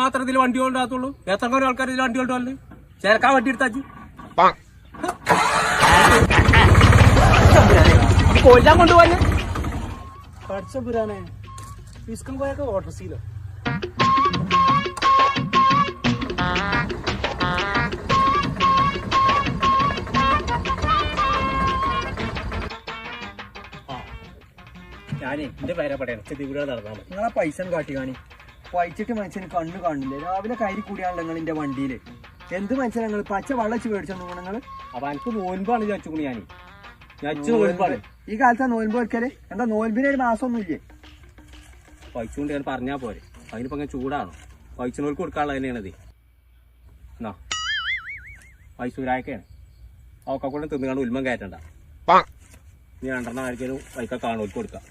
മാത്രം ഇതിൽ വണ്ടി കൊണ്ടാകത്തുള്ളൂ എത്ര കുറെ ആൾക്കാർ ഇതിൽ വണ്ടി കൊണ്ടുവല്ലേ ചേർക്കാൻ വണ്ടി എടുത്താച്ചു കൊല്ലാൻ കൊണ്ടുപോകല്ലേ പഠിച്ച പുരാനെ? പിസ്കം പോയൊക്കെ ഓട്ടർസീലോ ഞാനേ എന്റെ പേരെ പടയാണ് ഇവിടെ നടന്നാൽ മതി. നിങ്ങളെ പൈസ കാട്ടി കാണി. പൈച്ചിട്ട് മനുഷ്യന് കണ്ണു കാണുന്നില്ല. രാവിലെ കയറി കൂടിയാണല്ലോ നിങ്ങൾ എന്റെ വണ്ടിയിൽ എന്ത് മനുഷ്യൻ നിങ്ങൾ പച്ച വെള്ളം വെച്ച് മേടിച്ചോ നിങ്ങൾ അപ്പൊ എനിക്ക് നോൻപാണ് ചച്ചുകൂടി ഞാൻ ചച്ചു നോൻപാണ്. ഈ കാലത്താ നോൻപ് വെക്കൽ? എന്താ നോൻപിന് ഒരു മാസം ഒന്നും ഇല്ലേ പൈസ കൊണ്ട് ഞാൻ പറഞ്ഞാ പോരെ. അതിനിപ്പോ അങ്ങനെ ചൂടാണ്. പൈസനോർക്ക് കൊടുക്കാനുള്ള തന്നെയാണത്. എന്നാ? ഒരാഴ്ചയാണ് ഒക്കെ കൂടെ തിന്നുകാണ്ട് ഉൽമം കയറ്റണ്ട. നീ രണ്ടെണ്ണം ആയിരിക്കും പൈസ കാണുമോർക്ക് കൊടുക്കാം.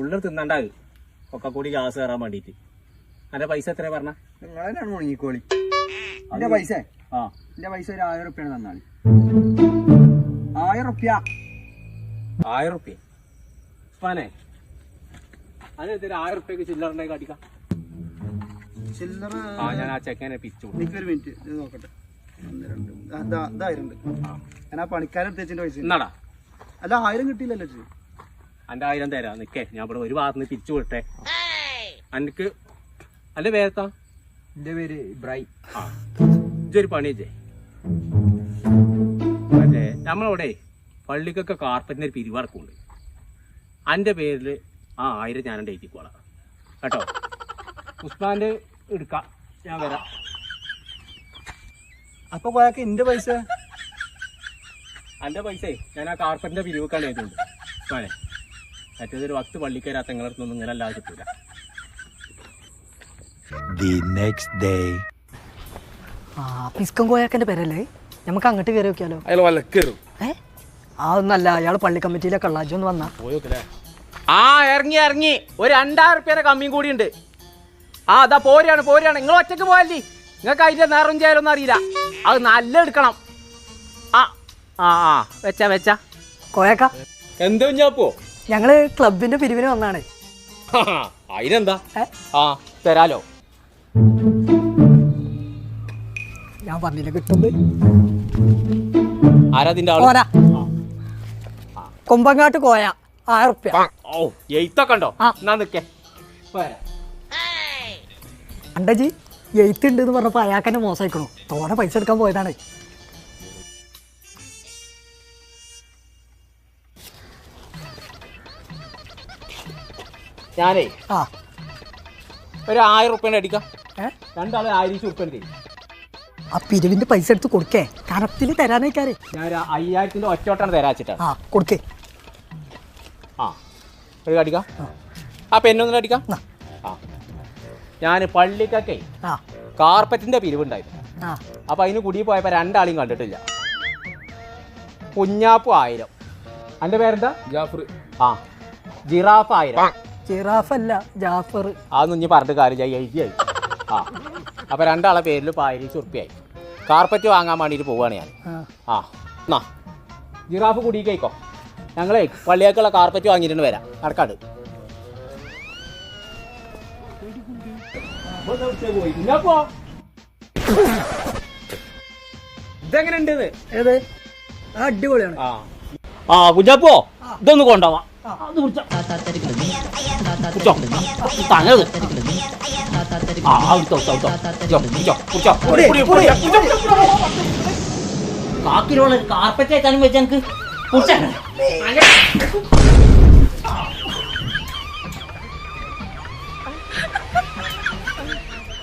ഉള്ളിൽ തിന്നണ്ടാവ് ഒക്കെ കൂടി ഗ്യാസ് കയറാൻ വേണ്ടിയിട്ട് അന്റെ പൈസ എത്രയാ പറഞ്ഞ? നിങ്ങളെന്നാണ് മുണങ്ങിക്കോളി എന്റെ പൈസ? ആ. എന്റെ പൈസ ഒരു ആയിരം റുപ്യാണ് തന്നാളി ആയിരം റുപ്യ ആയിരം റുപ്യ ഉപ്പാനെ അതിനെന്തൊരു ആയിരം റുപ്യക്ക് ചില്ലറുണ്ടായി കാട്ടിക്കാം ചില്ലറ ആ ഞാൻ ആ ചെക്കനെ പിച്ചു എനിക്കൊരു മിനിറ്റ് ഇത് നോക്കട്ടെ. ഒന്ന് രണ്ട് അതാ ഇതായിരം ഉണ്ട്. ഞാൻ ആ പണിക്കാരൻ എടുത്തതിന്റെ പൈസ. അല്ല ആയിരം കിട്ടിയില്ലല്ലോ അന്റെ ആയിരം തരാം. നിക്കേ ഞാൻ ഇവിടെ ഒരു ഭാഗത്ത് നിന്ന് പിരിച്ചു വിട്ടെ. അനക്ക് അന്റെ പേരത്താ എന്റെ പേര് ഇബ്രാഹിം. ആ ഇജ്ജൊരു പണി ചെയ്യേ. മറ്റേ നമ്മളവിടെ പള്ളിക്കൊക്കെ കാർപ്പറ്റിന് ഒരു പിരിവർക്കുണ്ട് അന്റെ പേരിൽ ആ ആയിരം ഞാൻ ഡേറ്റിക്കോളാം കേട്ടോ? ഉസ്മാന്റെ എടുക്കാം. ഞാൻ വരാം. അപ്പൊ പോയാക്ക് എന്റെ പൈസ? അന്റെ പൈസ ഞാൻ ആ കാർപ്പറ്റിന്റെ പിരിവെക്കാണ് എഴുതുന്നുണ്ട് ഉസ്മാനെ മറ്റേതൊരു വക്ത് പള്ളിക്കരാത്ത നിങ്ങളടുത്തൊന്നും ഇങ്ങനെ അല്ലാതെ കിട്ടൂല. ദി നെക്സ്റ്റ് ഡേ ആ പിസ്കം പേരല്ലേ? നമുക്ക് അങ്ങോട്ട് കയറി നോക്കിയാലോ? അയാൾ വലക്കേറും. ഏ? ആ ഒന്നല്ല അയാൾ പള്ളി കമ്മിറ്റിയിലെ കള്ളാജി ഒന്ന് വന്നാ. ആ ഇറങ്ങി ഇറങ്ങി. ഒരു രണ്ടായിരം റുപ്യയുടെ കമ്മിയും കൂടി ഉണ്ട് ആ അതാ പോരാണ് പോരാണ്. നിങ്ങൾ ഒറ്റയ്ക്ക് പോയല്ലേ നിങ്ങൾക്ക് അതിന്റെ നേരം ചെയ്യാലൊന്നും അറിയില്ല. അത് നല്ല എടുക്കണം. ആ ആ ആ. വെച്ചാ വെച്ചാ. കോയക്ക? എന്താ ഞാപ്പോ ഞങ്ങൾ ക്ലബിന്റെ പിരിവിന് വന്നാണ്. അതിനെന്താ? ആ തരാലോ. ഞാൻ പറഞ്ഞില്ല കിട്ടുന്നത്? ആരാതിന്റെ ആൾ? കൊമ്പങ്ങാട്ട് കോയ ആയിരം റുപ്യ ഓ എയ്ത്തൊക്കെ ഉണ്ടോ. എന്നാ നിക്കേ. അണ്ടജി എയ്ത്ത് ഉണ്ട് എന്ന് പറഞ്ഞപ്പോ അയാൾക്കെന്നെ മോശമായിക്കണു തോനെ പൈസ എടുക്കാൻ പോയതാണ്. ഞാനേ ആ. ഒരു ആയിരം റുപ്യ അടിക്കാം. ഏ? രണ്ടാളെ ആയിരം റുപ്യന്റെ ആ പിരിവിന്റെ പൈസ എടുത്ത് കൊടുക്കേ. കനത്തിൽ തരാനേക്കാരെ. ഞാൻ ഒരു അയ്യായിരത്തിന്റെ ഒറ്റോട്ടാണ് തരാച്ചിട്ടാണ് ആ കൊടുക്കേ. ആ ഒരു അടിക്കാം ആ. പെന്നൊന്നും അടിക്കാം. ആ. ഞാൻ പള്ളിക്കൊക്കെ ആ. കാർപ്പറ്റിന്റെ പിരിവുണ്ടായിരുന്നു. ആ. അപ്പൊ അതിന് കുടി പോയപ്പോ രണ്ടാളെയും കണ്ടിട്ടില്ല. കുഞ്ഞാപ്പു ആയിരം. അന്റെ പേരെന്താ? ജാഫർ. ആ ജിറാഫ് ആയിരം. ജിറാഫ് അല്ല ജാഫർ. അതൊന്നും ഇനി പറഞ്ഞിട്ട് കാര്യം എഴുതിയായി ആ. അപ്പൊ രണ്ടാളെ പേരിൽ ആയിരം ഉറുപ്പ്യായി കാർപ്പറ്റ് വാങ്ങാൻ വേണ്ടിയിട്ട് പോവാണ് ഞാൻ. ആ. എന്നാ ജിറാഫ് കുടി കേക്കോ ഞങ്ങളെ പള്ളിയേക്കുള്ള കാർപ്പറ്റ് വാങ്ങിയിട്ടുണ്ട് വരാം. നടക്കാട് ഇതെങ്ങനെ ഉണ്ട് ആ അടിപൊളിയാണ്. ആ. ആ കുഞ്ഞപ്പോ ഇതൊന്ന് കൊണ്ടുപോവാം. കാക്കിലുള്ള കാർപ്പറ്റ് വെച്ചാലും വെച്ച് എനിക്ക് കുടിച്ചാണ്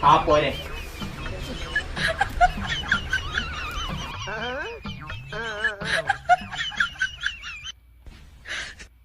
ആ പോരെ.